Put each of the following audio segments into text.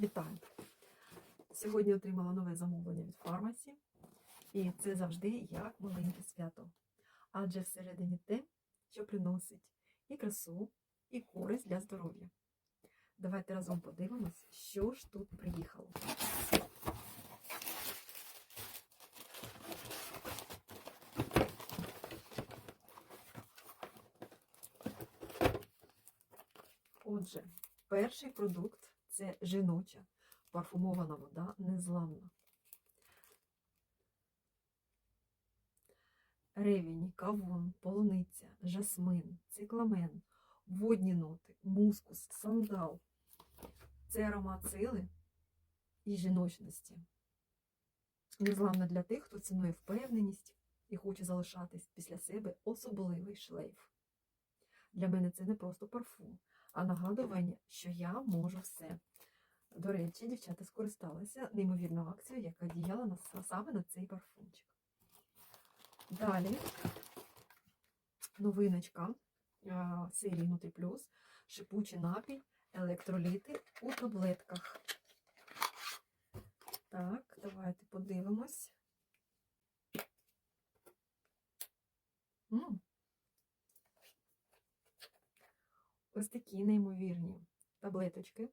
Вітаю! Сьогодні отримала нове замовлення від фармасі, і це завжди як маленьке свято. Адже всередині те, що приносить і красу, і користь для здоров'я. Давайте разом подивимось, що ж тут приїхало. Отже, перший продукт це жіноча парфумована вода незламна. Ревінь, кавун, полуниця, жасмин, цикламен, водні ноти, мускус, сандал. Це аромат сили і жіночності. Незламна для тих, хто цінує впевненість і хоче залишатись після себе особливий шлейф. Для мене це не просто парфум, а нагадування, що я можу все. До речі, дівчата скористалися неймовірною акцією, яка діяла на, саме на цей парфумчик. Далі новиночка серії Nutri Plus, шипучий напій, електроліти у таблетках. Так, давайте подивимось. Ось такі неймовірні таблеточки.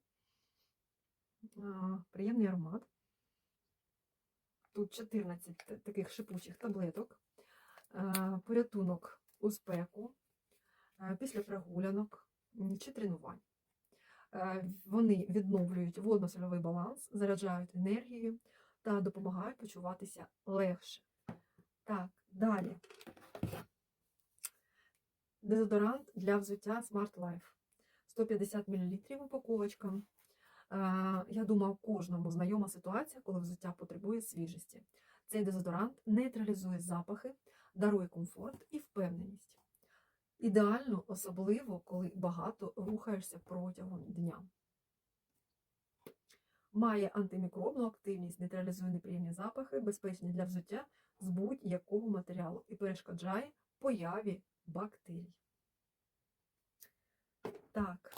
Приємний аромат. Тут 14 таких шипучих таблеток. Порятунок у спеку, після прогулянок чи тренувань. Вони відновлюють водно-сольовий баланс, заряджають енергією та допомагають почуватися легше. Так, далі. Дезодорант для взуття Smart Life. 150 мл упаковочка. Я думаю, кожному знайома ситуація, коли взуття потребує свіжості. Цей дезодорант нейтралізує запахи, дарує комфорт і впевненість. Ідеально, особливо, коли багато рухаєшся протягом дня. Має антимікробну активність, нейтралізує неприємні запахи, безпечні для взуття з будь-якого матеріалу і перешкоджає появі бактерій. Так.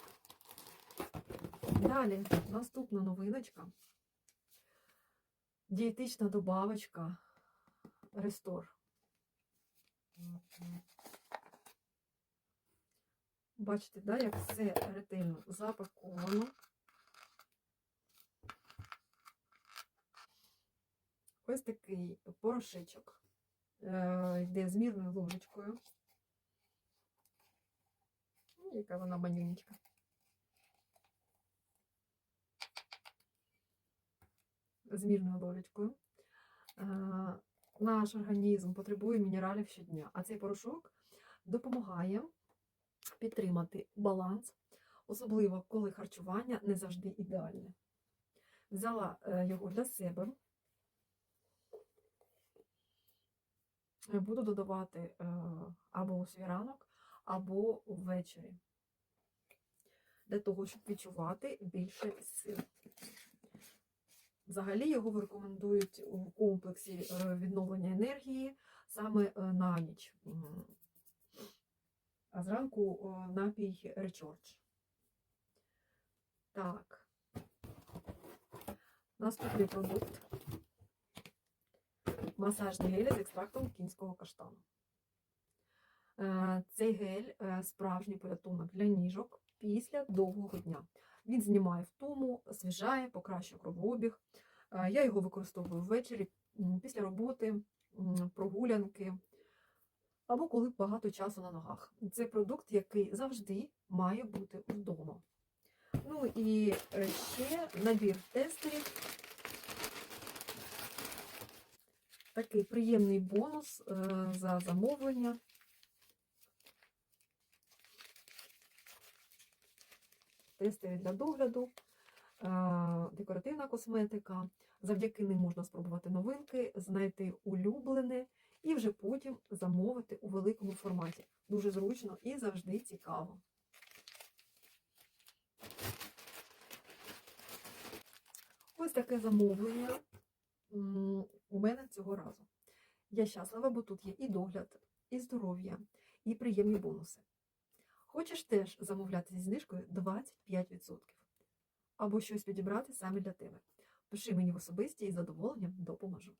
Далі наступна новиночка. Дієтична добавочка Рестор. Бачите, да, як все ретельно запаковано. Ось такий порошечок. Е, Йде з мірною ложечкою. Яка вона манюнечка. З мірною ложечкою. Наш організм потребує мінералів щодня, а цей порошок допомагає підтримати баланс, особливо коли харчування не завжди ідеальне. Взяла е, його для себе. Буду додавати е, або у свій ранок, або ввечері, для того, щоб відчувати більше сил. Взагалі його рекомендують у комплексі е, відновлення енергії саме е, на ніч. А зранку е, напій Recharge. Так. Наступний продукт. Масажний гель з екстрактом кінського каштану. Е, Цей гель е, справжній порятунок для ніжок після довгого дня. Він знімає втому, освіжає, покращує кровообіг. Е, Я його використовую ввечері після роботи, прогулянки або коли багато часу на ногах. Це продукт, який завжди має бути вдома. Ну і ще набір тестерів. Такий приємний бонус за замовлення. Тестери для догляду, е, декоративна косметика. Завдяки ним можна спробувати новинки, знайти улюблене і вже потім замовити у великому форматі. Дуже зручно і завжди цікаво. Ось таке замовлення у мене цього разу. Я щаслива, бо тут є і догляд, і здоров'я, і приємні бонуси. Хочеш теж замовляти зі знижкою 25%. або щось підібрати саме для тебе. Пиши мені в особисті і задоволенням допоможу.